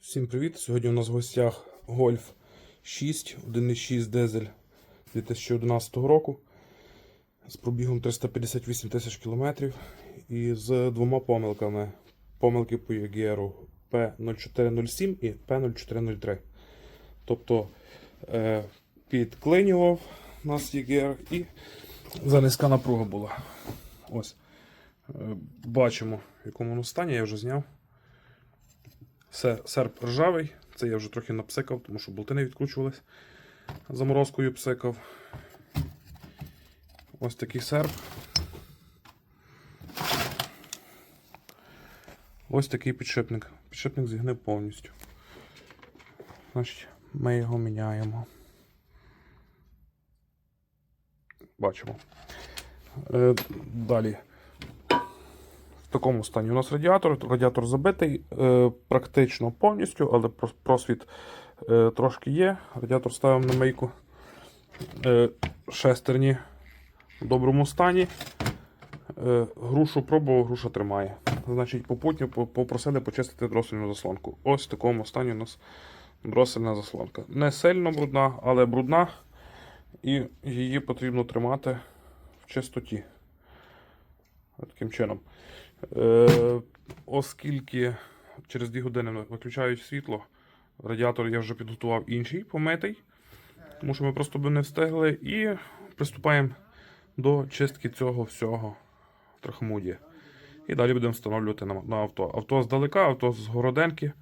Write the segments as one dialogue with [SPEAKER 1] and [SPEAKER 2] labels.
[SPEAKER 1] Всім привіт! Сьогодні у нас в гостях Golf 6, 1.6 дизель 2011 року з пробігом 358 тисяч кілометрів і з двома помилками. Помилки по EGR P0407 і P0403. Тобто е, підклинював нас EGR і занизька напруга була. Ось. Е, бачимо, в якому воно стані, я вже зняв. Все, серп ржавий. Це я вже трохи напсикав, тому що болти не відкручувались. Заморозкою псикав. Ось такий серп. Ось такий підшипник. Підшипник зігнив повністю. Значить, ми його міняємо. Бачимо. Е, далі. В такому стані у нас радіатор. Радіатор забитий е, практично повністю, але прос- просвіт е, трошки є. Радіатор ставимо на мийку. Е, шестерні в доброму стані. Грушу пробував, груша тримає. Значить, попутньо попросили почистити дросельну заслонку. Ось в такому стані у нас дросельна заслонка. Не сильно брудна, але брудна. І її потрібно тримати в чистоті. Таким чином. Е, оскільки через 2 години виключають світло, радіатор я вже підготував інший помитий, тому що ми просто би не встигли. І приступаємо до чистки цього всього трахмуді. І далі будемо встановлювати на, авто. Авто здалека, авто з городенки.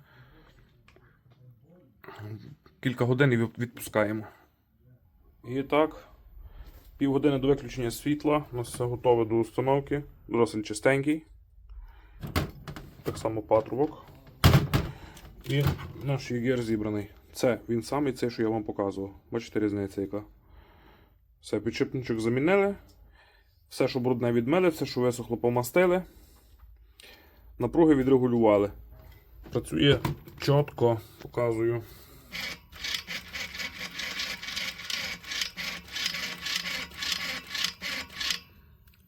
[SPEAKER 1] Кілька годин і відпускаємо. І так, півгодини до виключення світла. У нас все готове до установки. Досить чистенький. Так само патрубок. І наш єгер зібраний. Це він самий цей, що я вам показував. Бачите різниця яка. Все, підшипничок замінили. Все, що брудне відмили, все, що висохло, помастили. Напруги відрегулювали. Працює чітко, показую.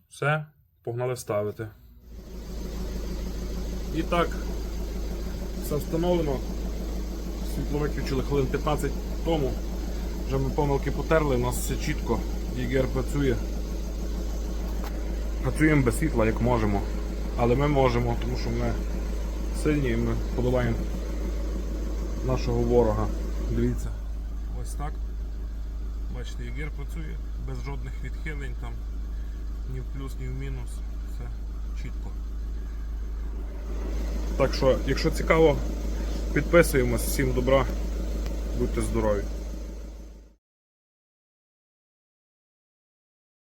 [SPEAKER 1] Все, погнали ставити. І так, все встановлено. Світло виключили хвилин 15 тому. Вже ми помилки потерли, у нас все чітко. ЄГР працює. Працюємо без світла, як можемо. Але ми можемо, тому що ми сильні і ми подолаємо нашого ворога. Дивіться. Ось так. Бачите, ЄГР працює без жодних відхилень там ні в плюс, ні в мінус. Все чітко. Так що, якщо цікаво, підписуємось. Всім добра, будьте здорові.